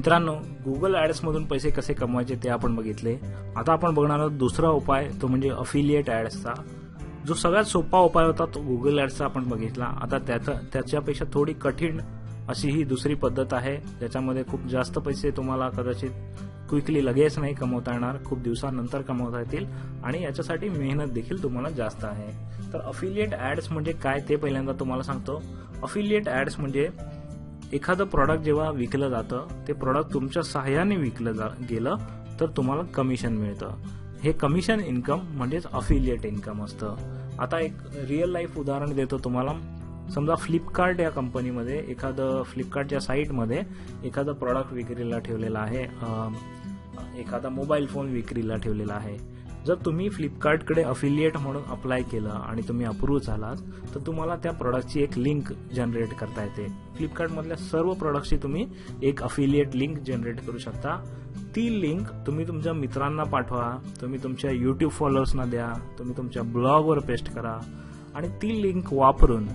मित्रांनो गुगल ॲड्समधून पैसे कसे कमवायचे ते आपण बघितले. आता आपण बघणार आहोत दुसरा उपाय तो म्हणजे अफिलिएट ॲड्सचा जो सगळ्यात सोपा उपाय होता तो गुगल ॲड्सचा आपण बघितला. आता त्याचा त्याच्यापेक्षा थोडी कठीण अशी ही दुसरी पद्धत आहे. ज्याच्यामध्ये खूप जास्त पैसे तुम्हाला कदाचित क्विकली लगेच नाही कमवता येणार खूप दिवसानंतर कमवता येतील आणि याच्यासाठी मेहनत देखील तुम्हाला जास्त आहे. तर अफिलिएट ॲड्स म्हणजे काय ते पहिल्यांदा तुम्हाला सांगतो. अफिलिएट ॲड्स म्हणजे एखादं प्रॉडक्ट जेव्हा विकलं जातं ते प्रॉडक्ट तुमच्या सहाय्याने विकलं जा गेलं तर तुम्हाला कमिशन मिळतं. हे कमिशन इन्कम म्हणजेच अफिलिएट इन्कम असतं. आता एक रिअल लाईफ उदाहरण देतो तुम्हाला. समजा फ्लिपकार्ट या कंपनीमध्ये एखादं फ्लिपकार्टच्या साईटमध्ये एखादं प्रॉडक्ट विक्रीला ठेवलेलं आहे एखादा मोबाईल फोन विक्रीला ठेवलेला आहे. जर तुम्ही फ्लिपकार्टकडे अफिलिएट म्हणून अप्लाय केलं आणि तुम्ही अप्रूव्ह झालात तर तुम्हाला त्या प्रॉडक्टची एक लिंक जनरेट करता येते. फ्लिपकार्टमधल्या सर्व प्रॉडक्टची तुम्ही एक अफिलिएट लिंक जनरेट करू शकता. ती लिंक तुम्ही तुमच्या मित्रांना पाठवा तुम्ही तुमच्या युट्यूब फॉलोअर्सना द्या तुम्ही तुमच्या ब्लॉगवर पेस्ट करा. आणि ती लिंक वापरून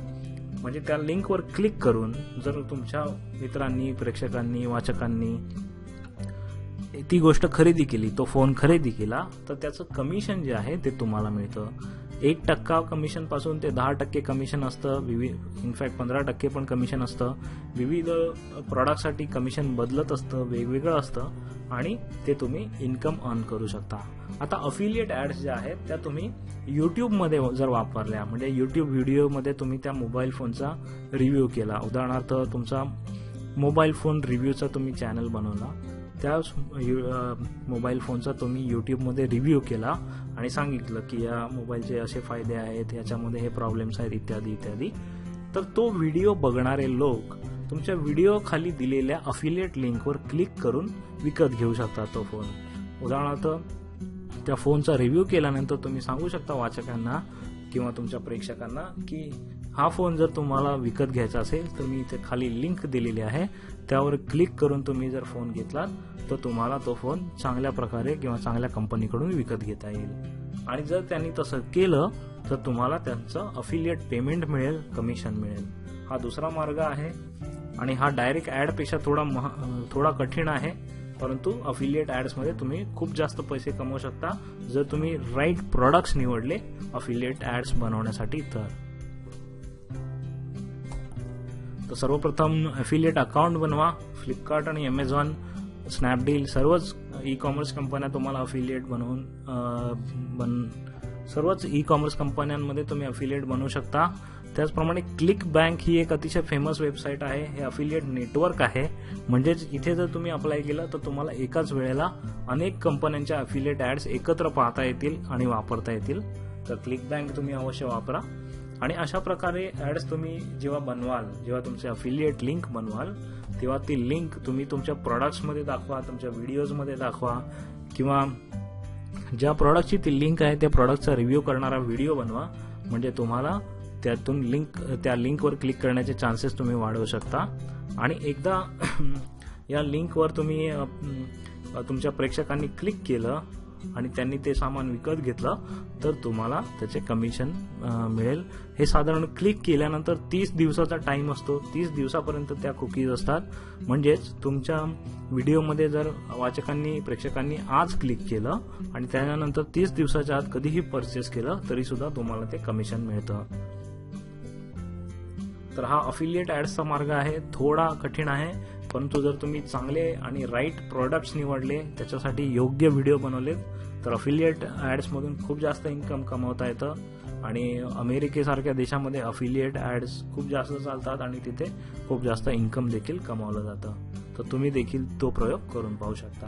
म्हणजे त्या लिंकवर क्लिक करून जर तुमच्या मित्रांनी प्रेक्षकांनी वाचकांनी ती गोष्ट खरेदी केली तो फोन खरेदी केला तर त्याचं कमिशन जे आहे ते तुम्हाला मिळतं. एक टक्का कमिशनपासून ते दहा टक्के कमिशन असतं विविध इनफॅक्ट पंधरा टक्के पण कमिशन असतं. विविध प्रॉडक्टसाठी कमिशन बदलत असतं वेगवेगळं असतं आणि ते तुम्ही इन्कम अर्न करू शकता. आता अफिलिएट ॲड्स ज्या आहेत त्या तुम्ही यूट्यूबमध्ये जर वापरल्या म्हणजे यूट्यूब व्हिडिओमध्ये तुम्ही त्या मोबाईल फोनचा रिव्ह्यू केला. उदाहरणार्थ तुमचा मोबाईल फोन रिव्ह्यूचा तुम्ही चॅनल बनवला. त्या मोबाईल फोनचा तुम्ही यूट्यूबमध्ये रिव्ह्यू केला आणि सांगितलं की या मोबाईलचे असे फायदे आहेत याच्यामध्ये हे प्रॉब्लेम्स आहेत इत्यादी इत्यादी. तर तो व्हिडिओ बघणारे लोक तुमच्या व्हिडिओ खाली दिलेल्या अफिलिएट लिंकवर क्लिक करून विकत घेऊ शकता तो फोन उदाहरणार्थ त्या फोनचा रिव्ह्यू केल्यानंतर तुम्ही सांगू शकता वाचकांना किंवा तुमच्या प्रेक्षकांना की हा फोन जर तुम्हाला विकत घ्यायचा असेल तर मी इथे खाली लिंक दिलेली आहे. त्यावर क्लिक करून तुम्ही जर फोन घेतलात तर तुम्हाला तो फोन चांगल्या प्रकारे किंवा चांगल्या कंपनीकडून विकत घेता येईल. आणि जर त्यांनी तसं केलं तर तुम्हाला त्यांचं अफिलिएट पेमेंट मिळेल कमिशन मिळेल. हा दुसरा मार्ग आहे. आणि हा डायरेक्ट ॲडपेक्षा थोडा महा- थोडा कठीण आहे. परंतु अफिलिएट ॲड्समध्ये तुम्ही खूप जास्त पैसे कमवू शकता. जर तुम्ही राईट प्रॉडक्ट्स निवडले अफिलिएट ॲड्स बनवण्यासाठी तर. तर सर्वप्रथम ॲफिलिएट अकाउंट बनवा फ्लिपकार्ट आणि ॲमेझॉन स्नॅपडील सर्वच ई कॉमर्स कंपन्या तुम्हाला अफिलिएट बनवून बन सर्वच ई कॉमर्स कंपन्यांमध्ये तुम्ही अफिलिएट बनवू शकता. त्याचप्रमाणे क्लिक बँक ही एक अतिशय फेमस वेबसाईट आहे. हे अफिलिएट नेटवर्क आहे. म्हणजेच इथे जर तुम्ही अप्लाय केलं तर तुम्हाला एकाच वेळेला अनेक कंपन्यांच्या अफिलिएट ॲड्स एकत्र पाहता येतील आणि वापरता येतील. तर क्लिक बँक तुम्ही अवश्य वापरा. आणि अशा प्रकारे ॲड्स तुम्ही जेव्हा बनवाल जेव्हा तुमचे अफिलिएट लिंक बनवाल तेव्हा ती लिंक तुम्ही तुमच्या प्रॉडक्ट्समध्ये दाखवा तुमच्या व्हिडिओजमध्ये दाखवा किंवा ज्या प्रॉडक्टची ती लिंक आहे त्या प्रॉडक्टचा रिव्ह्यू करणारा व्हिडिओ बनवा. म्हणजे तुम्हाला त्यातून लिंक त्या लिंकवर क्लिक करण्याचे चान्सेस तुम्ही वाढवू शकता. आणि एकदा या लिंकवर तुम्ही तुमच्या प्रेक्षकांनी क्लिक केलं आणि त्यांनी ते सामान विकत घेतलं तर तुम्हाला त्याचे कमिशन मिळेल. हे साधारण क्लिक केल्यानंतर तीस दिवसाचा टाइम असतो. तीस दिवसापर्यंत त्या कुकीज असतात. म्हणजेच तुमच्या व्हिडिओमध्ये जर वाचकांनी प्रेक्षकांनी आज क्लिक केलं आणि त्यानंतर तीस दिवसाच्या आत कधीही परचेस केलं तरी सुद्धा तुम्हाला ते कमिशन मिळतं. तर हा अफिलिएट ऍड्सचा मार्ग आहे. थोडा कठीण आहे. परंतु जर तुम्ही चांगले आणि राईट प्रॉडक्ट्स निवडले त्याच्यासाठी योग्य व्हिडिओ बनवलेत तर अफिलिएट ॲड्समधून खूप जास्त इन्कम कमवता येतं. आणि अमेरिकेसारख्या देशामध्ये अफिलिएट ॲड्स खूप जास्त चालतात आणि तिथे खूप जास्त इन्कम देखील कमावलं जातं. तर तुम्ही देखील तो प्रयोग करून पाहू शकता.